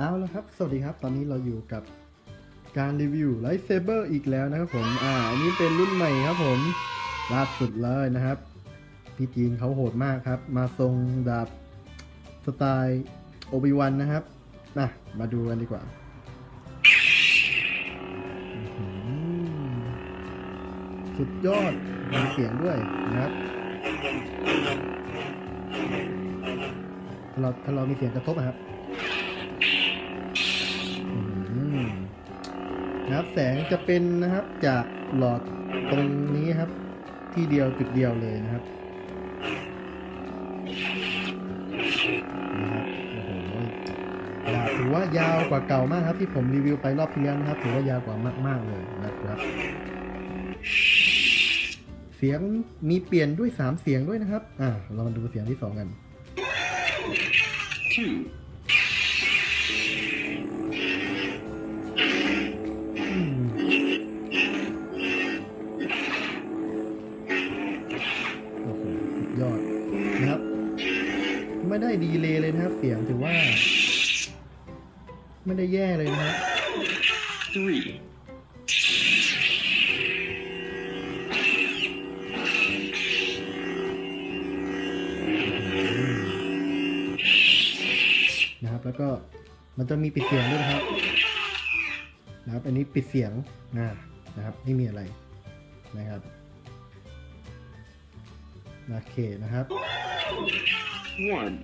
เอาละครับ สวัสดีครับ ตอนนี้เราอยู่กับการรีวิวไลท์เซเบอร์อีกแล้วนะครับผม อ่า อันนี้เป็นรุ่นใหม่ครับผม ล่าสุดเลยนะครับ พี่จีนเขาโหดมากครับ มาทรงดาบสไตล์โอบิวันนะครับนะมาดูกันดีกว่า สุดยอดมีเสียงด้วยนะครับถ้าเราถ้าเรามีเสียงกระทบนะครับ นะครับ แสงจะเป็นนะครับจากหลอดตรงนี้ครับ ที่เดียวจุดเดียวเลยนะครับนะครับโอ้โหถือว่ายาวกว่าเก่ามากครับ ที่ผมรีวิวไปรอบที่แล้วนะครับ ถือว่ายาวกว่ามากๆเลยนะครับเสียงมีเปลี่ยนด้วยสามเสียงด้วยนะครับ อ่า เรามาดูเสียงที่สองกัน two, ไม่ได้ดีเลยเลยนะครับ เสียงถือว่า ไม่ได้แย่เลยนะครับ three, นะครับ แล้วก็มันจะมีปิดเสียงด้วยนะครับ นะครับ อันนี้ปิดเสียงนะนะครับ ไม่มีอะไรนะครับโอเคนะครับ one,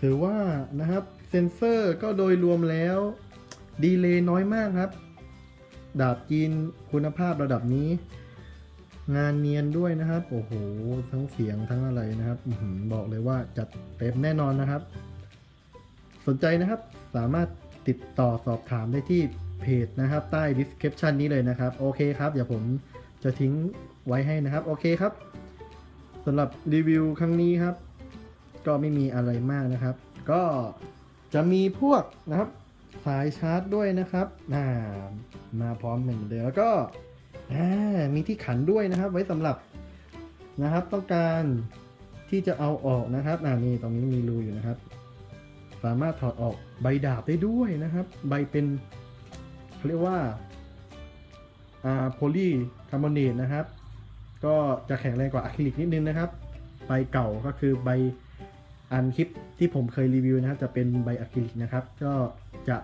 ถือว่านะครับ เซนเซอร์ก็โดยรวมแล้ว ดีเลย์น้อยมากครับ ดาบจีนคุณภาพระดับนี้ งานเนียนด้วยนะครับ โอ้โห ทั้งเสียงทั้งอะไรนะครับอบอกเลยว่าจัดเต็มแน่นอนนะครับ สนใจนะครับสามารถติดต่อสอบถามได้ที่เพจนะครับ ใต้ description นี้เลยนะครับ โอเคครับ เดี๋ยวผมจะทิ้งไว้ให้นะครับ โอเคครับสำหรับรีวิวครั้งนี้ครับ ก็ไม่มีอะไรมากนะครับ ก็จะมีพวกนะครับสายชาร์จด้วยนะครับอ่ามาพร้อมเหมือนเดิมแล้วก็มีที่ขันด้วยนะครับ ไว้สำหรับนะครับ ต้องการที่จะเอาออกนะครับอ่านี่ตรงนี้มีรูอยู่นะครับ สามารถถอดออกใบดาบได้ด้วยนะครับ ใบเป็นเขาเรียกว่าอ่าโพลีคาร์บอเนตนะครับ ก็จะแข็งแรงกว่าอะคริลิกนิดนึงนะครับ ใบเก่าก็คือใบ อันคลิปที่ผมเคยรีวิวนะครับ จะเป็นใบอะคริลิกนะครับ ก็จะ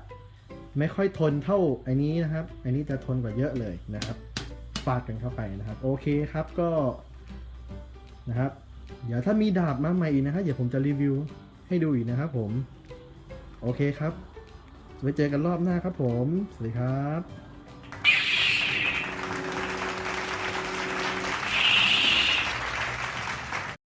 ไม่ค่อยทนเท่าอ้นี้นะครับ อันนี้จะทนกว่าเยอะเลยนะครับฟาดกันเข้าไปนะครับ โอเคครับก็นะครับ เดี๋ยวถ้ามีดาบมาใหม่อีกนะครับเดี๋ยวผมจะรีวิวให้ดูอีกนะครับผม โอเคครับ ไว้เจอกันรอบหน้าครับผม สวัสดีครับ